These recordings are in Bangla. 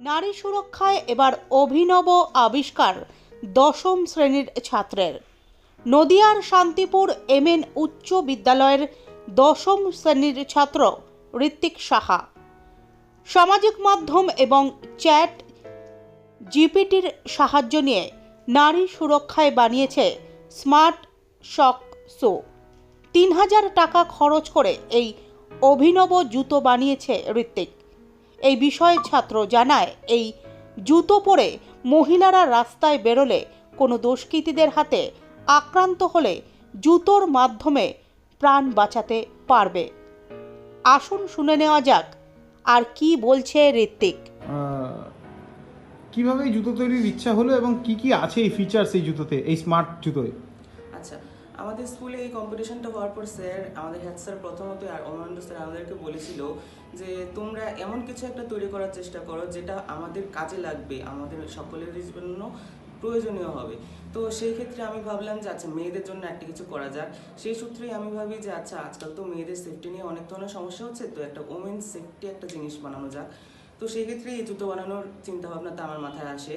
নারী সুরক্ষায় এবার অভিনব আবিষ্কার দশম শ্রেণির ছাত্রের। নদিয়ার শান্তিপুর এমএন উচ্চ বিদ্যালয়ের দশম শ্রেণির ছাত্র ঋত্বিক সাহা। সামাজিক মাধ্যম এবং চ্যাট জিপিটির সাহায্য নিয়ে নারী সুরক্ষায় বানিয়েছে স্মার্ট শক শো। তিন হাজার টাকা খরচ করে এই অভিনব জুতো বানিয়েছে ঋত্বিক এই বিষয়ে ছাত্র জানায়, এই জুতো পরে মহিলারা রাস্তায় বেরোলে কোনো দুষ্কৃতীদের হাতে আক্রান্ত হলে জুতোর মাধ্যমে প্রাণ বাঁচাতে পারবে। আসুন শুনে নেওয়া যাক, আর কি বলছে ঋত্বিক। কীভাবে জুতো তৈরির ইচ্ছা হলো এবং কি কি আছে এই ফিচার্স এই জুতোতে, এই স্মার্ট জুতোয়? আমাদের স্কুলে এই কম্পিটিশনটা হওয়ার পর স্যার, আমাদের হেড স্যার প্রথমত আর অমরেন্দ্র স্যার আমাদেরকে বলেছিল যে, তোমরা এমন কিছু একটা তৈরি করার চেষ্টা করো যেটা আমাদের কাজে লাগবে, আমাদের সকলের জন্য প্রয়োজনীয় হবে। তো সেই ক্ষেত্রে আমি ভাবলাম যে আচ্ছা মেয়েদের জন্য একটা কিছু করা যাক। সেই সূত্রেই আমি ভাবি যে আচ্ছা আজকাল তো মেয়েদের সেফটি নিয়ে অনেক ধরনের সমস্যা হচ্ছে, তো একটা ওমেন সেফটি একটা জিনিস বানানো যাক। তো সেই ক্ষেত্রে এই জুতো বানানোর চিন্তা ভাবনাটা আমার মাথায় আসে।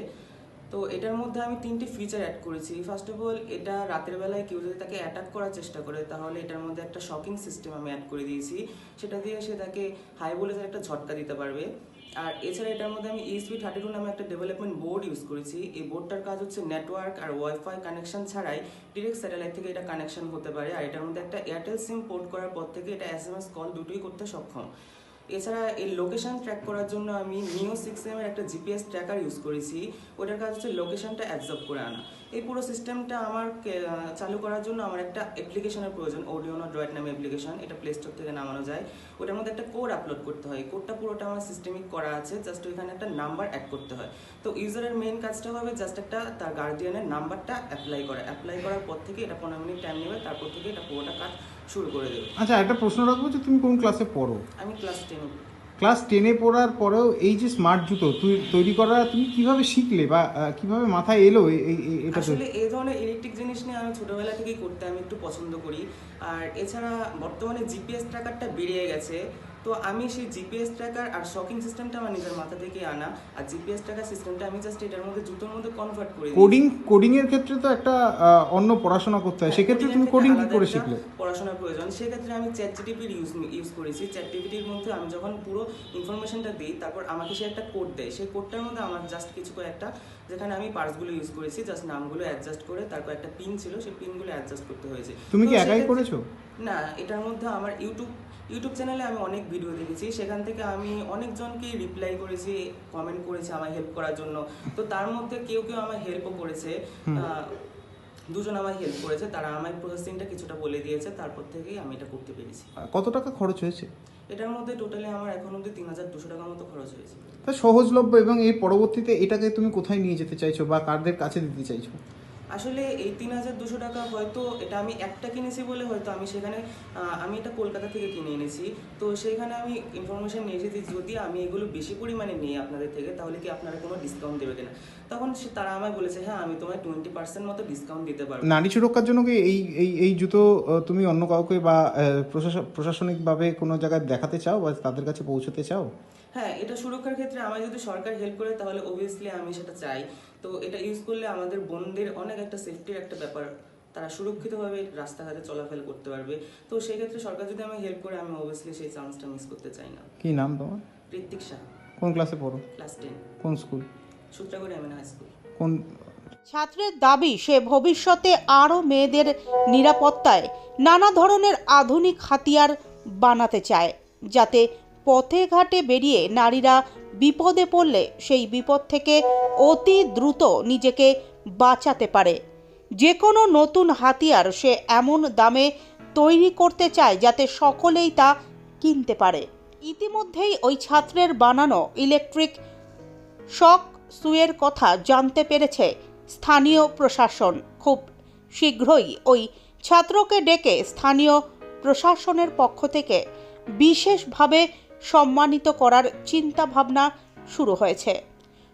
তো এটার মধ্যে আমি তিনটি ফিচার অ্যাড করেছি। ফার্স্ট অফ অল এটা রাতের বেলায় কেউ যদি তাকে অ্যাটাক করার চেষ্টা করে, তাহলে এটার মধ্যে একটা শকিং সিস্টেম আমি অ্যাড করে দিয়েছি। সেটা দিয়ে সে তাকে হাই ভোল্টেজের একটা ঝটকা দিতে পারবে। আর এছাড়া এটার মধ্যে আমি ইসপি থার্টি টু নামে একটা ডেভেলপমেন্ট বোর্ড ইউজ করেছি। এই বোর্ডটার কাজ হচ্ছে নেটওয়ার্ক আর ওয়াইফাই কানেকশন ছাড়াই ডিরেক্ট স্যাটেলাইট থেকে এটা কানেকশন হতে পারে। আর এটার মধ্যে একটা এয়ারটেল সিম পোর্ট করার পর থেকে এটা এস এম এস কল দুটোই করতে সক্ষম। এছাড়া এই লোকেশন ট্র্যাক করার জন্য আমি নিও সিক্স এম এর একটা জিপিএস ট্র্যাকার ইউজ করেছি। ওটার কাজ হচ্ছে লোকেশনটা অ্যাবজর্ব করে আনা। এই পুরো সিস্টেমটা আমার চালু করার জন্য আমার একটা অ্যাপ্লিকেশনের প্রয়োজন অডিওনো ড্রয়েড নামে অ্যাপ্লিকেশন এটা প্লে স্টোর থেকে নামানো যায়। ওটার মধ্যে একটা কোড আপলোড করতে হয়। কোডটা পুরোটা আমার সিস্টেমিক করা আছে। জাস্ট ওইখানে একটা নাম্বার অ্যাড করতে হয়। তো ইউজারের মেইন কাজটা হবে জাস্ট একটা তার গার্ডিয়ানের নাম্বারটা অ্যাপ্লাই করা। অ্যাপ্লাই করার পর থেকে এটা পনেরো মিনিট টাইম নেবে। তারপর থেকে এটা পুরোটা কাজ শুরু করে দেবে। আচ্ছা একটা প্রশ্ন রাখব যে তুমি কোন ক্লাসে পড়ো? আমি ক্লাস টেনে ক্লাস টেনে পড়ার পরেও এই যে স্মার্ট জুতো তুই- তৈরি করা তুমি কীভাবে শিখলে বা কীভাবে মাথায় এলো এটা আসলে এই ধরনের ইলেকট্রিক জিনিস নিয়ে আমি ছোটবেলা থেকেই করতে আমি একটু পছন্দ করি। আর এছাড়া বর্তমানে জিপিএস ট্র্যাকারটা বেরিয়ে গেছে। তো আমি সেই জিপিএস ট্র্যাকার আর শকিং সিস্টেমটা আমার নিজের মাথা থেকে আনা। আর জিপিএস ট্র্যাকার সিস্টেমটা আমি জাস্ট এটার মধ্যে জুতোর মধ্যে কনভার্ট করে। কোডিং কোডিং এর ক্ষেত্রে তো একটা অন্য পড়াশোনা করতে হয়। সেক্ষেত্রে তুমি কোডিং কি করে শিখলে? পড়াশোনার প্রয়োজন। সেক্ষেত্রে আমি চ্যাট জিটিপির ইউজ ইউজ করেছি। চ্যাট জিটিপির মধ্যে আমি যখন পুরো ইনফরমেশনটা দিই তারপর আমাকে সে একটা কোড দেয়। সেই কোডটার মধ্যে আমার জাস্ট কিছু একটা যেখানে আমি পার্টসগুলো ইউজ করেছি জাস্ট নামগুলো অ্যাডজাস্ট করে তারপর একটা পিন ছিল সেই পিনগুলো অ্যাডজাস্ট করতে হয়েছে। তুমি কি একাই করেছ? না এটার মধ্যে আমার ইউটিউব ইউটিউব চ্যানেলে আমি অনেক ভিডিও দেখেছি। সেখান থেকে আমি অনেকজনকেই রিপ্লাই করেছি কমেন্ট করেছি আমায় হেল্প করার জন্য। তো তার মধ্যে কেউ কেউ আমায় হেল্পও করেছে। দুজন আমায় হেল্প করেছে। তারা আমায় প্রসেসিংটা কিছুটা বলে দিয়েছে। তারপর থেকেই আমি এটা করতে পেরেছি। কত টাকা খরচ হয়েছে? এটার মধ্যে টোটালি আমার এখন অবধি তিন হাজার দুশো টাকার মতো খরচ হয়েছে। তা সহজলভ্য এবং এই পরবর্তীতে এটাকে তুমি কোথায় নিয়ে যেতে চাইছো বা কারদের কাছে দিতে চাইছো? আসলে এই তিন হাজার দুশো টাকা হয়তো এটা আমি একটা কিনেছি বলে হয়তো আমি সেখানে আমি এটা কলকাতা থেকে কিনে এনেছি। তো সেখানে আমি ইনফরমেশন নিয়ে এসেছি, যদি আমি এগুলো বেশি পরিমাণে নিই আপনাদের থেকে, তাহলে কি আপনারা কোনো ডিসকাউন্ট দেবে কিনা? তখন সে, তারা আমায় বলেছে হ্যাঁ আমি তোমায় টোয়েন্টি পার্সেন্ট মতো ডিসকাউন্ট দিতে পারব। নারী সুরক্ষার জন্য কি এই এই এই জুতো তুমি অন্য কাউকে বা প্রশাসন- প্রশাসনিকভাবে কোনো জায়গায় দেখাতে চাও বা তাদের কাছে পৌঁছতে চাও? হ্যাঁ এটা সুরক্ষার ক্ষেত্রে আমায় যদি সরকার হেল্প করে তাহলে অবভিয়াসলি আমি সেটা চাই। তো এটা ইউজ করলে আমাদের বোনদের অনেক একটা সেফটির একটা ব্যাপার। তারা সুরক্ষিতভাবে রাস্তাঘাটে চলাফেরা করতে পারবে। তো সেই ক্ষেত্রে সরকার যদি আমায় হেল্প করে আমি অবভিয়াসলি সেই চান্সটা মিস করতে চাই না। কি নাম তোমার? ঋত্বিক শাহ কোন ক্লাসে পড়ো? ক্লাস টেন কোন school Sutragarh MN high school. কোন? ছাত্রের দাবি সে ভবিষ্যতে আরও মেয়েদের নিরাপত্তায় নানা ধরনের আধুনিক হাতিয়ার বানাতে চায় যাতে পথে ঘাটে বেরিয়ে নারীরা বিপদে পড়লে সেই বিপদ থেকে অতি দ্রুত নিজেকে বাঁচাতে পারে। যে কোনো নতুন হাতিয়ার সে এমন দামে তৈরি করতে চায় যাতে সকলেই তা কিনতে পারে। ইতিমধ্যেই ওই ছাত্রের বানানো ইলেকট্রিক শক সুয়ের কথা জানতে পেরেছে স্থানীয় প্রশাসন। খুব শীঘ্রই ওই ছাত্রকে ডেকে স্থানীয় প্রশাসনের পক্ষ থেকে বিশেষভাবে সম্মানিত করার চিন্তা ভাবনা শুরু হয়েছে।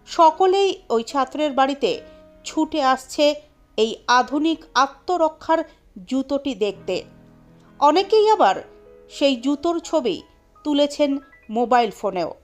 সকলেই ওই ছাত্রের বাড়িতে ছুটে আসছে এই আধুনিক আত্মরক্ষার জুতোটি দেখতে। অনেকেই আবার সেই জুতোর ছবি তুলেছেন মোবাইল ফোনেও।